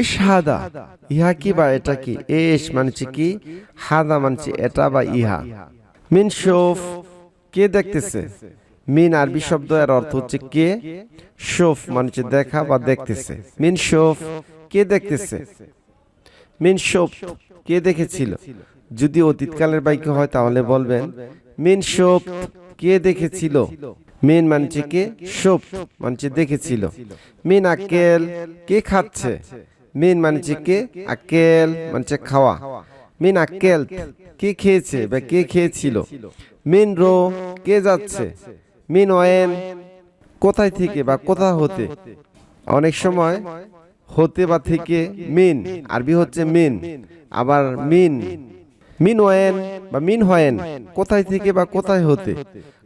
S হাদা ইহা কি বা এটা কি? এস মানছে কি? হাদা মানছে এটা বা ইহা। মিন শোফ, কে দেখতেছে? মিন আরবি শব্দ এর অর্থ হচ্ছে কে? শোফ মানে দেখা বা দেখতেছে। মিন শোফ, কে দেখতেছে? মিন শোফ, কে দেখেছিল? যদি অতীতকালের বাক্য হয় তাহলে বলবেন, মিন শোফ, কে দেখেছিল? মিন মানছে কে? শোফ মানছে দেখেছিল। মিন আকেল কে খাচ্ছে? মিন মানছে কে? আকেল মানছে খাওয়া। মিন আকেল, কে খেয়েছে বা কে খেয়েছিল? মিন রো, কে যাচ্ছে? মিন ওয়েন কোথায় থেকে বা কোথা হতে? অনেক সময় হতে বা থেকে মিন, আরবি হচ্ছে মিন, আবার মিন। মিন ওয়েন বা মিন হয়েন, কোথায় থেকে বা কোথায় হতে?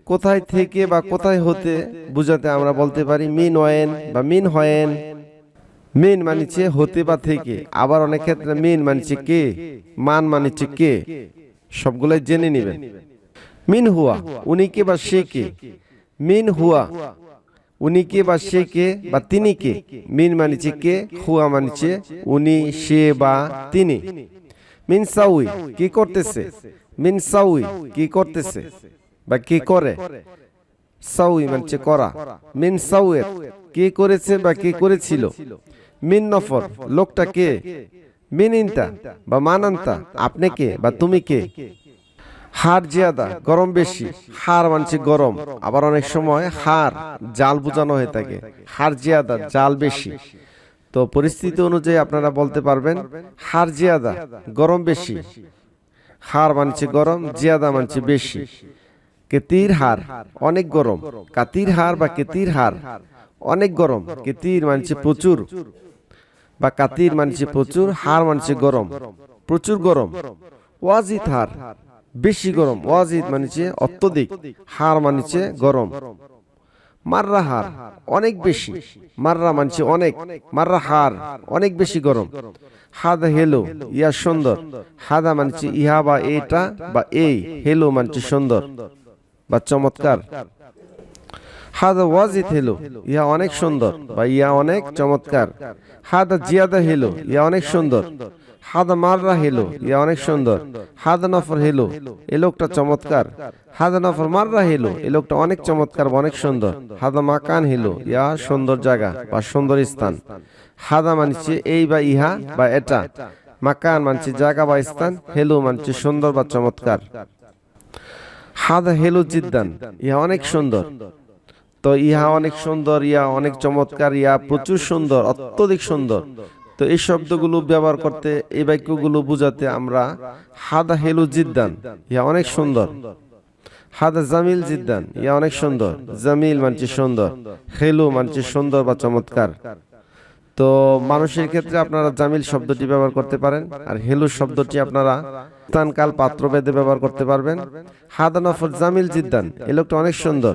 কোথায় থেকে বা কোথায় হতে বুঝাতে আমরা বলতে পারি মিন ওয়েন বা মিন হয়েন। মিন মানিছে হতে বা থেকে। আবার অনেক ক্ষেত্রে মিন মানিছে কে? মান মানিছে কে? সবগুলোই জেনে নেবেন। মিন হুয়া, উনি কে বা সে কে? মিন হুয়া, উনি কে বা সে কে বা তিনি কে? মিন মানিছে কে, হুয়া মানিছে উনি, সে বা তিনি। মিন সাউই, কি করতেছে? মিন সাউই, কি করতেছে? বা কি করে? সাউই মানছে করা। মিন সাউয়ের, কে করেছে বা কে করেছিল? মিন নফর লোকটা কে? মিন ইনতা বা মানান্তা আপনি কে? বা তুমি কে? হার জিয়াদা গরম বেশি হার মানছে গরম আবার অনেক সময় হার জাল বোঝানো হয়ে থাকে হার জিয়াদা জাল বেশি। তো পরিস্থিতি অনুযায়ী আপনারা বলতে পারবেন হার জিয়াদা গরম বেশি হার মানছে গরম জিয়াদা মানছে বেশি। কেতির হার অনেক গরম কাতির হার বা কেতির হার অনেক গরম কেতির মানছে প্রচুর। বা কাতির মানছে প্রচুর হার মানছে গরম, প্রচুর গরম। ওয়াজিত হার বেশি গরম, ওয়াজিদ মানিছে অত্যধিক হার মানিছে গরম। মাররা হার অনেক বেশি, মাররা মানছে অনেক, মাররা হার অনেক বেশি গরম। হাদা হেলো, ইয়া সুন্দর। হাদা মানছে ইহা বা এটা বা এই, হেলো মানছে সুন্দর। বা চমৎকার। হাদা ওয়াজিদ হেলো ইহা অনেক সুন্দর, বা ইয়া অনেক চমৎকার। হাদা জিয়াদা হেলো, ইয়া অনেক সুন্দর। হাদা মাররা হেলো, ইয়া অনেক সুন্দর। হাদা নফর হেলো, এ লোকটা চমৎকার। হাদা নফর মাররা হেলো, এ লোকটা অনেক চমৎকার বা অনেক সুন্দর। হাদা মাকান হেলো, ইয়া সুন্দর জায়গা বা সুন্দর স্থান। হাদা মানছে এই বা ইহা বা এটা। মাকান মানছে জায়গা বা স্থান, হেলো মানছে সুন্দর বা চমৎকার। হাদা হেলো জিদ্দান, ইহা অনেক সুন্দর। তো ইহা অনেক সুন্দর ইয়া অনেক চমৎকার ইয়া প্রচুর সুন্দর, অত্যধিক সুন্দর। তো এই শব্দগুলো ব্যবহার করতে, এই বাক্যগুলো বুঝাতে আমরা হাদা হেলু জিদ্দান ইয়া অনেক সুন্দর। হাদা জামিল জিদ্দান ইয়া অনেক সুন্দর। জামিল মানছে সুন্দর, হেলু মানছে সুন্দর বা চমৎকার। তো মানুষের ক্ষেত্রে আপনারা জামিল শব্দটি ব্যবহার করতে পারেন, আর হেলু শব্দটি আপনারা স্থানকাল পাত্রভেদে ব্যবহার করতে পারবেন। হাদা নফর জামিল জিদ্দান, এই লোকটা অনেক সুন্দর।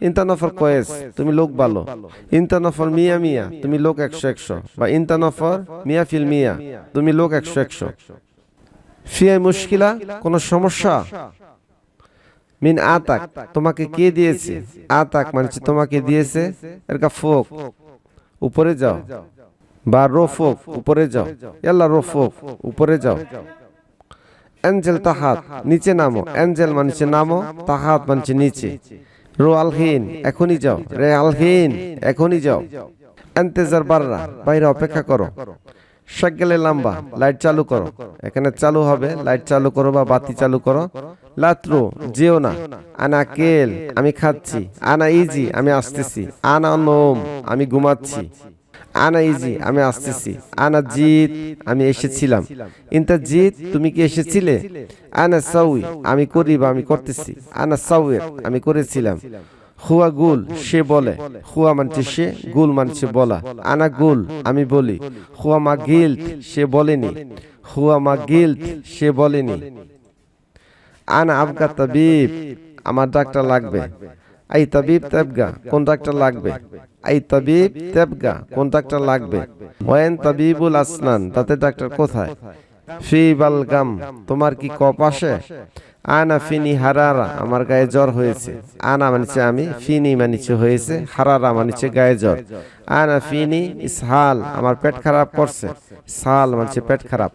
ইন্তানফর কয়েস তুমি লোক ভালো। ইন্তানফর মিয়া মিয়া তুমি লোক একশো একশো। বা ইন্তানফর মিয়া ফিল মিয়া তুমি লোক একশো একশো। ফিয়াই মুশকিলা, কোনো সমস্যা? মিন আতাক, তোমাকে কে দিয়েছে? আতাক মানে তোমাকে দিয়েছে এর কা ফোক। উপরে যাও। বা রোফোক, উপরে যাও। এল্লা রোফোক, উপরে যাও। অ্যাঞ্জেল তাহাত, নিচে নামো। অ্যাঞ্জেল মানছে নামো, তাহাত মানছে নিচে। রো আলহিন, এখনই যাও। রেয়ালহীন এখনই যাও। এন্তেজার বাররা, বাইরে অপেক্ষা করো। সাইকেলে লম্বা, লাইট চালু করো। এখানে চালু হবে, লাইট চালু করো বা বাতি চালু করো। লাত্রু, যেও না। আনা কেল, আমি খাচ্ছি। আনা ইজি আমি আসতেছি। আনা নোম, আমি ঘুমাচ্ছি। আনা ইজি আমি আসতেছি। আনা জিত আমি এসেছিলাম। ইন্তা জিত তুমি কি এসেছিলে? আনা সাউই আমি করি বা আমি করতেছি। আনা সাউয়ের আমি করেছিলাম। হুয়া গুল সে বলে। হুয়া মানছে সে গুল মানছে বলা। আনা গুল আমি বলি। হুয়া মা গিল্ট সে বলেনি। হুয়া মা গিল্ট সে বলেনি। আনা আবগা তাবিব আমার ডাক্তার লাগবে। আই তাবিব তেবগা কোন ডাক্তার লাগবে? আই তাবিব তেবগা কোন ডাক্তার লাগবে? ওয়েন তাবিবুল আসনান তাতে ডাক্তার কোথায়? ফি বালগাম তোমার কি কপ আসে আনা ফিনি হারারা আমার গায়ে জ্বর হয়েছে। আনা মানিছে আমি ফিনি মানিছে হয়েছে হারারা মানিছে গায়ে জ্বর। আনা ফিনি ইসহাল আমার পেট খারাপ করছে। সাল মানছে পেট খারাপ।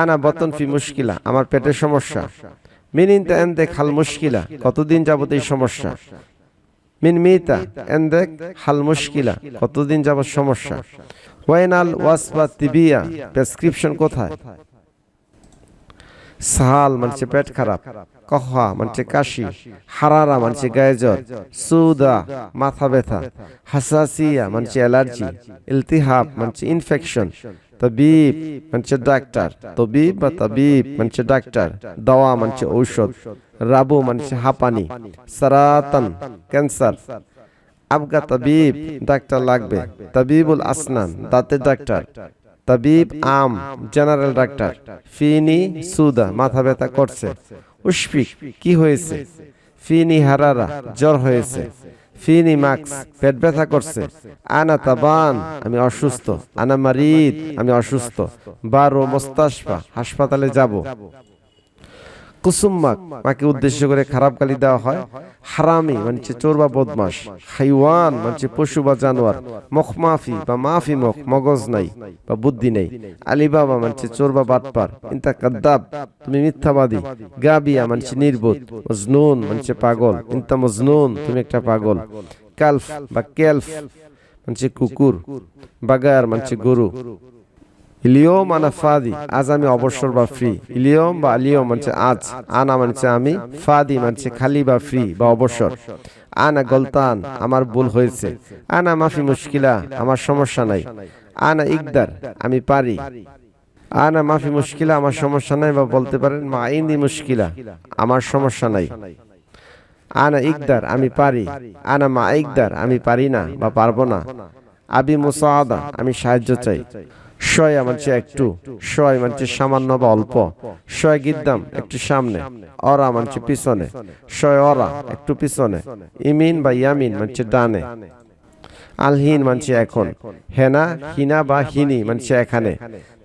আনা বতন ফি মুশকিলা আমার পেটের সমস্যা। মিনিন এন্দে খাল মুশকিলা কতদিন যাবত এই সমস্যা মিন মিতা এন্দেক হাল মুশকিলা কতদিন যাবত সমস্যা? ওয়াইনাল ওয়াসবা তিবিয়া প্রেসক্রিপশন কোথায়? সাহাল মানছে পেট খারাপ কহা মানছে কাশি হারারা মানছে গায়ে জ্বর সুদা মাথা ব্যথা হাসাসিয়া মানছে অ্যালার্জি ইলতিহাব মানছে ইনফেকশন তবিব মানছে ডাক্তার। তবিব বা তবিব মানছে ডাক্তার। দাওয়া মানছে ঔষধ। রাবু মানছে হাঁপানি। সারাতান ক্যান্সার। আবগা তবিব ডাক্তার লাগবে। তবিবুল আসনান দাঁতের ডাক্তার। তবিব আম জেনারেল ডাক্তার। ফিনি সুদা মাথা ব্যথা করছে। উশফিক কি হয়েছে? ফিনি হারারা জ্বর হয়েছে। ফিনি মাক্স, পেট ব্যথা করছে। আনা তাবান, আমি অসুস্থ। আনা মারিদ, আমি অসুস্থ। বারো মোস্তাশফা, হাসপাতালে যাব। কুসুম্মাক মাকে উদ্দেশ্য করে খারাপ গালি দেওয়া হয়। হারামি মানে চোর বা বদমাস হাইওয়ান মানে পশু বা জানোয়ার। মখমাফি বা মাফি মখ, মগজ নাই, বা বুদ্ধি নেই। আলিবাবা মানে চোর বা বাটপার। ইন্তা কাদ্দাব, তুমি মিথ্যাবাদী। গাবিয়া মানে নির্বোধ। মজনুন মানে পাগল। ইন্তা মজনুন, তুমি একটা পাগল। কালফ, বা কেলফ মানে কুকুর। বাগার মানে গরু। ইলিয়ম আনা ফাদি, আজ আমি অবসর বা ফ্রি ইলিয়ম বা আলিয়ম মানছে আজ, আনা মানছে আমি, ফাদি মানছে খালি বা ফ্রি বা অবসর। আনা গলতান, আমার ভুল হয়েছে। আনা মাফি মুশকিলা, আমার সমস্যা নাই। আনা ইকদার, আমি পারি। আনা মাফি মুশকিলা, আমার সমস্যা নাই বা বলতে পারেন, মা ইন্দি মুশকিলা, আমার সমস্যা নাই। আনা ইকদার, আমি পারি। আনা মা ইকদার, আমি পারি না বা পারব না। আবি মুসাদা, আমি সাহায্য চাই। শয় মানছে একটু, শয় মানছে সামান্য বা অল্প। শয় গিদ্দাম, একটু সামনে, অরা মানছে পিছনে। শয় অরা, একটু পিছনে। ইমিন বা ইয়ামিন মানছে ডানে। আলহিন মানছে এখন। হেনা, হিনা বা হিনি মানছে এখানে।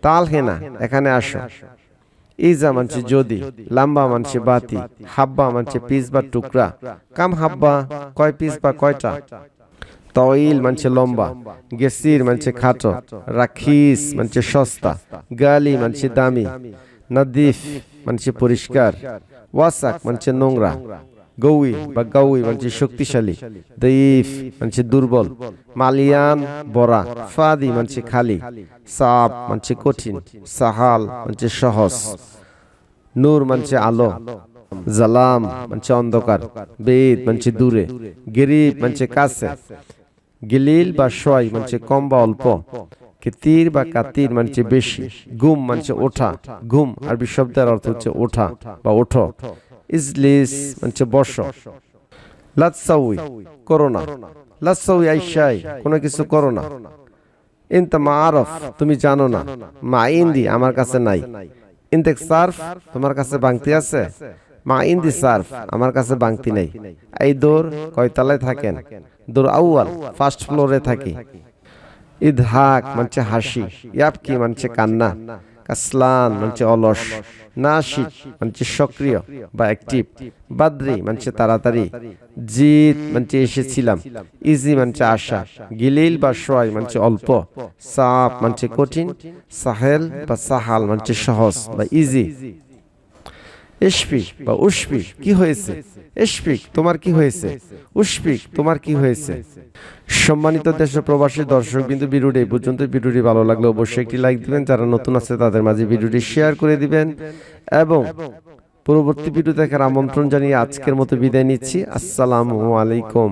তাল হেনা, এখানে আসো। ইজা মানছে যদি, লাম্বা মানছে বাতি, হাব্বা মানছে পিস বা টুকরা। কাম হাব্বা, কয় পিস বা কয়টা? তইল মানছে লম্বা, গেসির মানছে খাটো, রাখিস মানছে সস্তা, গালি মানছে দামি, নদিফ মানছে পরিষ্কার, ওয়াসাক মানছে নোংরা, গৌই বা গৌই মানছে শক্তিশালী, দইফ মানছে দুর্বল, মালিয়ান বড়া ফাদি মানছে খালি সাপ মানছে কঠিন, সাহাল মানছে সহজ, নূর মানছে আলো, জালাম মানছে অন্ধকার, বেদ মানছে দূরে, গরিব মানছে কাছে গিলিল বা শয় মানছে কম বা অল্প। কেতির বা কাতির মানছে বেশি। গুম মানছে ওঠা। ঘুম আরবি শব্দের অর্থ হচ্ছে ওঠা বা ওঠো। ইজলিস মানছে বর্ষ লাতসাউই করোনা। লাতসাউই আইসাই কোনো কিছু করো না ইনতা মা আরফ তুমি জানো না। মা ইন্দি আমার কাছে নাই। ইনতেক সার্ফ তোমার কাছে বাংতি আছে। মা ইন্দি সার্ফ, আমার কাছে বাংতি নেই। এই দোর কয়তলায় থাকেন? দোর আউয়াল, ফার্স্ট ফ্লোরে থাকি। ইদহাক, মানছে হাসি ইয়াপকি মানছে কান্না, কাসলান, মানছে অলস নাশিদ মানছে সক্রিয় বা অ্যাক্টিভ বাদ্রি, মানছে তাড়াতাড়ি জিত মানছে এসেছিলাম ইজি মানছে আশা, গিলিল বা সয় মানছে অল্প সাপ মানছে কঠিন, সাহেল বা সাহাল, মানছে সহজ বা ইজি এশফিক বা উশফিক কি হয়েছে? এশফিক তোমার কি হয়েছে? উশফিক তোমার কি হয়েছে? সম্মানিত দেশ প্রবাসী দর্শক বিন্দু ভিডিওটি পর্যন্ত। ভিডিওটি ভালো লাগলে অবশ্যই একটি লাইক দিবেন। যারা নতুন আছে, তাদের মাঝে ভিডিওটি শেয়ার করে দিবেন। এবং পরবর্তী ভিডিও দেখার আমন্ত্রণ জানিয়ে আজকের মতো বিদায় নিচ্ছি। আসসালামু আলাইকুম।